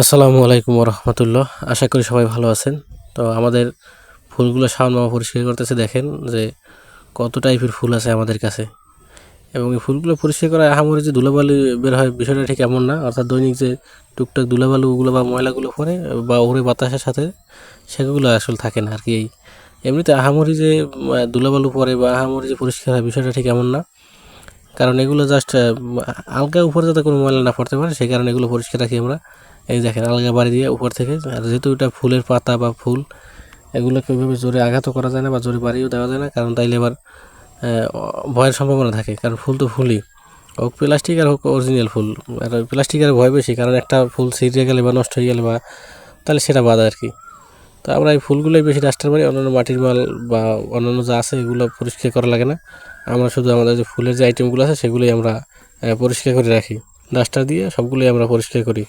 আসসালামু আলাইকুম রহমতুল্লাহ আশা করি সবাই ভালো আছেন। তো আমাদের ফুলগুলো শাওন মামা পরিষ্কার করতেছে, দেখেন যে কত টাইপের ফুল আছে আমাদের কাছে। এবং এই ফুলগুলো পরিষ্কার করা আহামরি যে ধুলাবালি বের হয়, বিষয়টা ঠিক এমন না। অর্থাৎ দৈনিক যে টুকটাক ধুলাবালুগুলো বা ময়লাগুলো পরে বা ওরে বাতাসের সাথে সেগুলো আসলে থাকে না আর কি এই এমনিতে আহামরি যে ধুলাবালু পরে বা আহামরি যে পরিষ্কার হয়, বিষয়টা ঠিক এমন না। কারণ এগুলো জাস্ট আলগা উপরে যাতে কোনো ময়লা না পড়তে পারে, সেই কারণে এগুলো পরিষ্কার রাখি আমরা। এই দেখেন আলগা বাড়ি দিয়ে উপর থেকে। আর যেহেতু এটা ফুলের পাতা বা ফুল, এগুলোকে ওইভাবে জোরে আঘাতও করা যায় না বা জোরে বাড়িও দেওয়া যায় না, কারণ তাইলে এবার ভয়ের সম্ভাবনা থাকে, কারণ ফুল তো ফুলই। হোক প্লাস্টিক আর হোক অরিজিনাল ফুল, আর প্লাস্টিকের ভয় বেশি, কারণ একটা ফুল ছিঁড়ে গেলে বা নষ্ট হয়ে গেলে বা তাহলে সেটা বাধা আর কি। তো আমরা এই ফুলগুলোই বেশি ডাস্টার মারি, অন্যান্য মাটির মাল বা অন্যান্য যা আছে এগুলো পরিষ্কার করা লাগে না। আমরা শুধু আমাদের যে ফুলের যে আইটেমগুলো আছে সেগুলোই আমরা পরিষ্কার করে রাখি। ডাস্টার দিয়ে সবগুলোই আমরা পরিষ্কার করি।